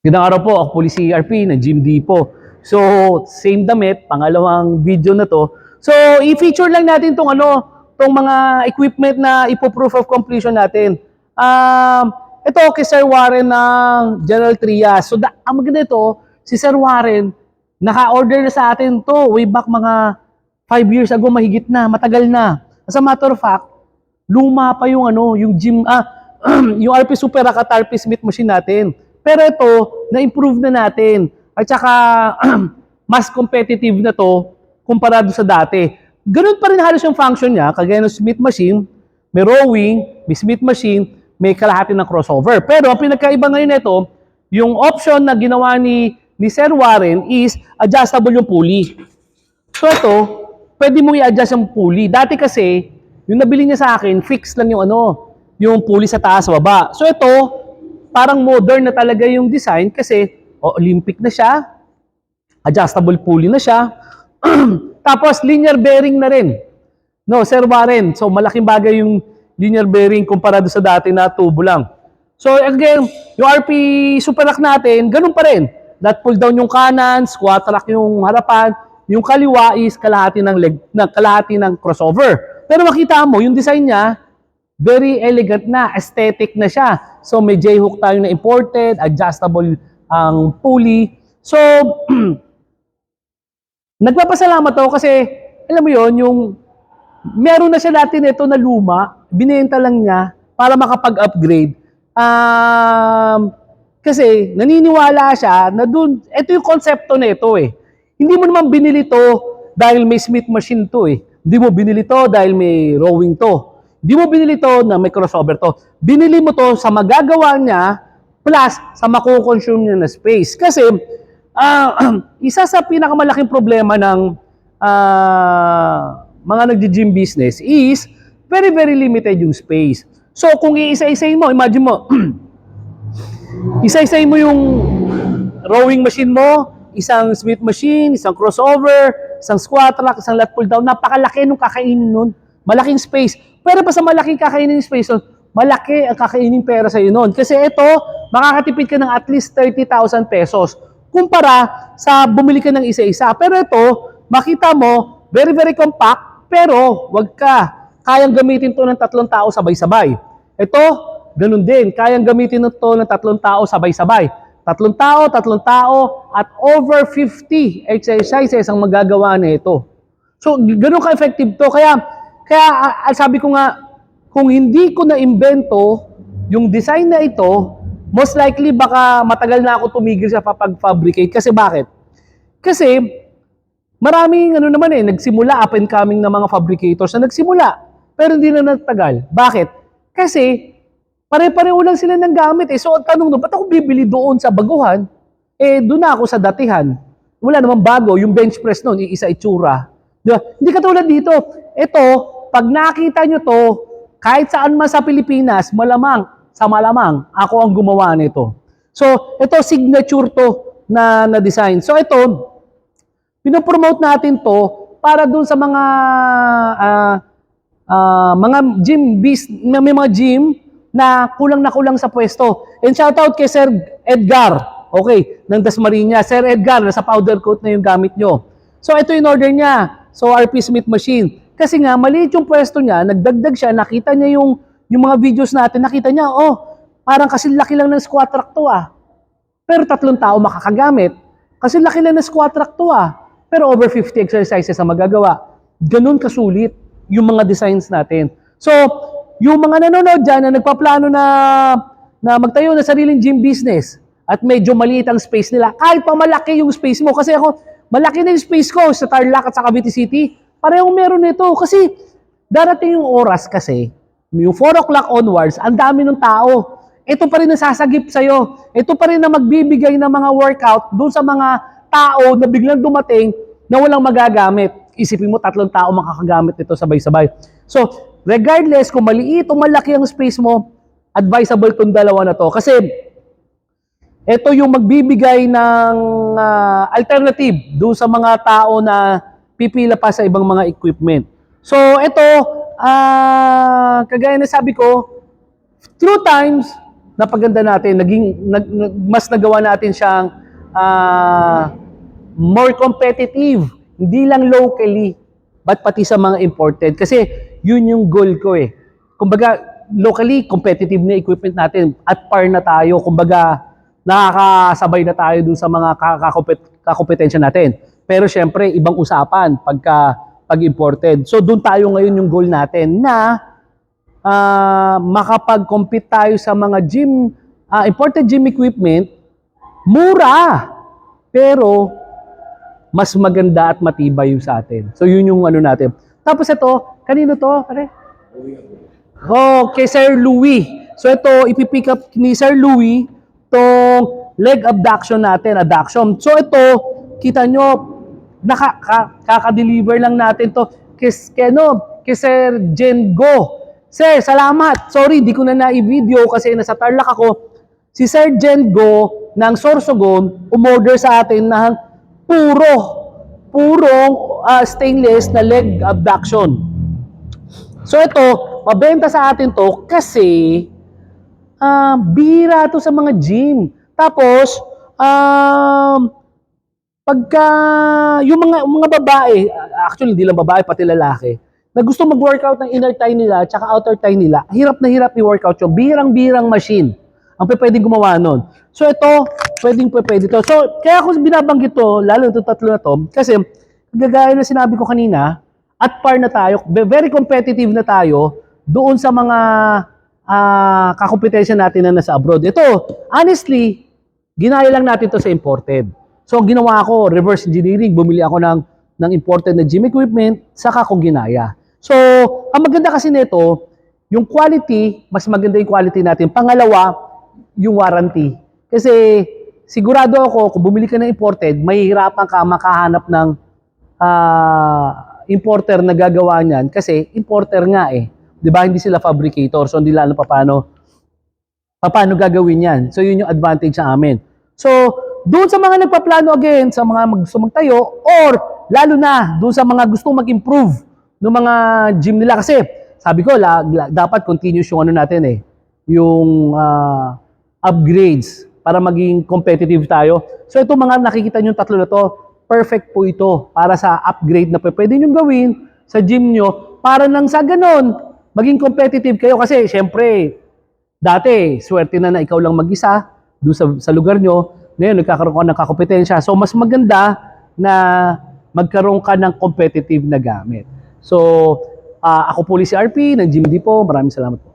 Gandang araw po, ako po si CRP ng Gym Depot. So, same damit, pangalawang video na to. So, i-feature lang natin tong ano, tong mga equipment na ipo-proof of completion natin. Um, ito kay Sir Warren ng General Trias. So, ang maganda ito, si Sir Warren, naka-order na sa atin to way back mga 5 years ago, mahigit na, matagal na. As a matter of fact, luma pa yung ano, yung gym, ah, yung RP Super Rakat RP Smith machine natin. Pero ito, na-improve na natin. At saka, mas competitive na to kumpara sa dati. Ganun pa rin halos yung function niya, kagaya ng Smith machine, may rowing, may Smith machine, may kalahati ng crossover. Pero ang pinagkaiba ngayon nito, yung option na ginawa ni, ni Sir Warren is adjustable yung pulley. So ito, pwede mo i-adjust yung pulley. Dati kasi, yung nabili niya sa akin, fix lang yung ano, yung pulley sa taas sa baba. So ito, parang modern na talaga yung design kasi o, Olympic na siya, adjustable pulley na siya, tapos linear bearing na rin. No, Sir Warren, so malaking bagay yung linear bearing kumpara doon sa dati na tubo lang. So again, yung RP Super Rack natin, ganun pa rin. That pull down yung kanan, squat rack yung harapan, yung kaliwa is kalahati ng leg, na kalahati ng crossover. Pero makita mo, yung design niya, very elegant na, aesthetic na siya. So may J-hook tayo na imported, adjustable ang pulley. So, nagpapasalamat ako kasi, alam mo yon yung meron na siya dati nito na luma, binenta lang niya para makapag-upgrade. Um, kasi naniniwala siya na dun, ito yung konsepto nito eh. Hindi mo naman binili to dahil may Smith machine to eh. Hindi mo binili to dahil may rowing to. Hindi mo binili to na may crossover to. Binili mo to sa magagawa niya plus sa makukonsume niya na space. Kasi ah, isa sa pinakamalaking problema ng ah, mga nagji-gym business is very very limited yung space. So kung iisa-isayin mo, imagine mo, isa-isayin mo yung rowing machine mo, isang Smith machine, isang crossover, isang squat rack, isang lat pull down, napakalaki nung kakainin nun. Malaking space. Pero pa sa malaking kakainin space nun, malaki ang kakainin pera sa iyo nun. Kasi ito, makakatipid ka ng at least 30,000 pesos kumpara sa bumili ka ng isa-isa. Pero ito, makita mo, very very compact, pero wag ka. Kayang gamitin to ng tatlong tao sabay-sabay. Ito, ganun din. Kayang gamitin to ng tatlong tao sabay-sabay. Tatlong tao, tatlong tao, at over 50 exercises ang magagawa nito. So, ganun ka-effective to. Kaya, kaya sabi ko nga, kung hindi ko na-imbento yung design na ito, most likely baka matagal na ako tumigil sa papag-fabricate. Kasi bakit? Kasi, maraming ano naman eh, nagsimula, up and coming na mga fabricators na nagsimula. Pero hindi na nagtagal. Bakit? Kasi, pare-pareho lang sila ng gamit eh. So, ang tanong no, ba't ako bibili doon sa baguhan? Eh, doon na ako sa datihan. Wala namang bago. Yung bench press noon, iisa itsura. Di ba? Hindi katulad dito. Ito, pag nakita nyo to, kahit saan man sa Pilipinas, malamang, sa malamang, ako ang gumawa nito. So, ito signature to na, na design. So, ito, pinopromote natin to para dun sa mga ah, ah, mga gym bis may mga gym na kulang na kulang sa pwesto. And shout out kay Sir Edgar. Okay, ng Dasmariñas. Sir Edgar, nasa powder coat na yung gamit nyo. So ito yung order niya. So RP Smith machine. Kasi nga maliit yung pwesto niya, nagdagdag siya, nakita niya yung yung mga videos natin, nakita niya, oh, parang kasi laki lang ng squat rack to ah. Pero tatlong tao makakagamit. Kasi laki lang ng squat rack to ah. Pero over 50 exercises ang magagawa. Ganun kasulit yung mga designs natin. So, yung mga nanonood dyan na nagpaplano na, na magtayo ng sariling gym business at medyo maliit ang space nila, kahit pa malaki yung space mo, kasi ako, malaki na yung space ko sa Tarlac at sa Cavite City, parehong meron nito. Kasi darating yung oras kasi, yung 4 o'clock onwards, ang dami ng tao. Ito pa rin ang sasagip sa'yo. Ito pa rin ang magbibigay ng mga workout doon sa mga tao na biglang dumating na walang magagamit. Isipin mo, tatlong tao makakagamit nito sabay-sabay. So, regardless kung maliit o malaki ang space mo, advisable tong dalawa na to. Kasi, ito yung magbibigay ng ah, alternative doon sa mga tao na pipila pa sa ibang mga equipment. So, ito, ah, kagaya na sabi ko, through times, napaganda natin, naging nag, mas nagawa natin siyang ah, more competitive, hindi lang locally, but pati sa mga imported. Kasi yun yung goal ko eh. Kumbaga, locally, competitive na equipment natin. At par na tayo. Kumbaga, nakakasabay na tayo dun sa mga kakakopet, kakompetensya natin. Pero syempre, ibang usapan pagka pag-imported. So, doon tayo ngayon yung goal natin na ah, makapag-compete tayo sa mga gym, ah, imported gym equipment, mura. Pero, mas maganda at matibay yung sa atin. So, yun yung ano natin. Tapos ito, kanino to? Pare? Oh, kay Sir Louis. So, ito, ipipick up ni Sir Louis tong leg abduction natin, adduction. So, ito, kita nyo, naka, ka, kaka-deliver lang natin to kay, ano, kay Sir Jen Go. Sir, salamat. Sorry, di ko na na-video kasi nasa Tarlac ako. Si Sir Jen Go ng Sorsogon umorder sa atin ng puro, purong ah, stainless na leg abduction. So ito, mabenta sa atin to kasi ah bihira to sa mga gym. Tapos, um, pagka yung mga mga babae, actually hindi lang babae pati lalaki, na gusto mag-workout ng inner thigh nila at outer thigh nila, hirap na hirap i-workout yung birang-birang machine ang pwedeng gumawa nun. So ito, pwedeng pwede to. So kaya ako binabanggit to, lalo ito tatlo na to, kasi gagaya na sinabi ko kanina, at par na tayo, ve- very competitive na tayo doon sa mga ah, kakompetensya natin na nasa abroad. Ito, honestly, ginaya lang natin to sa imported. So ang ginawa ko, reverse engineering, bumili ako ng ng imported na gym equipment, saka ko ginaya. So, ang maganda kasi nito, yung quality, mas maganda yung quality natin. Pangalawa, yung warranty. Kasi sigurado ako, kung bumili ka ng imported, mahihirapan ka makahanap ng ah, importer na gagawa niyan kasi importer nga eh. 'Di ba? Hindi sila fabricator. So hindi lalo pa paano paano gagawin 'yan. So yun yung advantage sa amin. So doon sa mga nagpaplano again, sa mga gusto magtayo or lalo na doon sa mga gustong mag-improve ng mga gym nila. Kasi sabi ko la, la- dapat continuous yung ano natin eh yung ah, upgrades para maging competitive tayo. So ito mga nakikita nyo tatlo na to, perfect po ito para sa upgrade na pwede nyo gawin sa gym nyo para nang sa ganon, maging competitive kayo. Kasi syempre, dati, swerte na na ikaw lang mag-isa doon sa, sa lugar nyo, ngayon nagkakaroon ka ng kakompetensya. So mas maganda na magkaroon ka ng competitive na gamit. So, ah, ako po si RP ng Gym Depot. Maraming salamat po.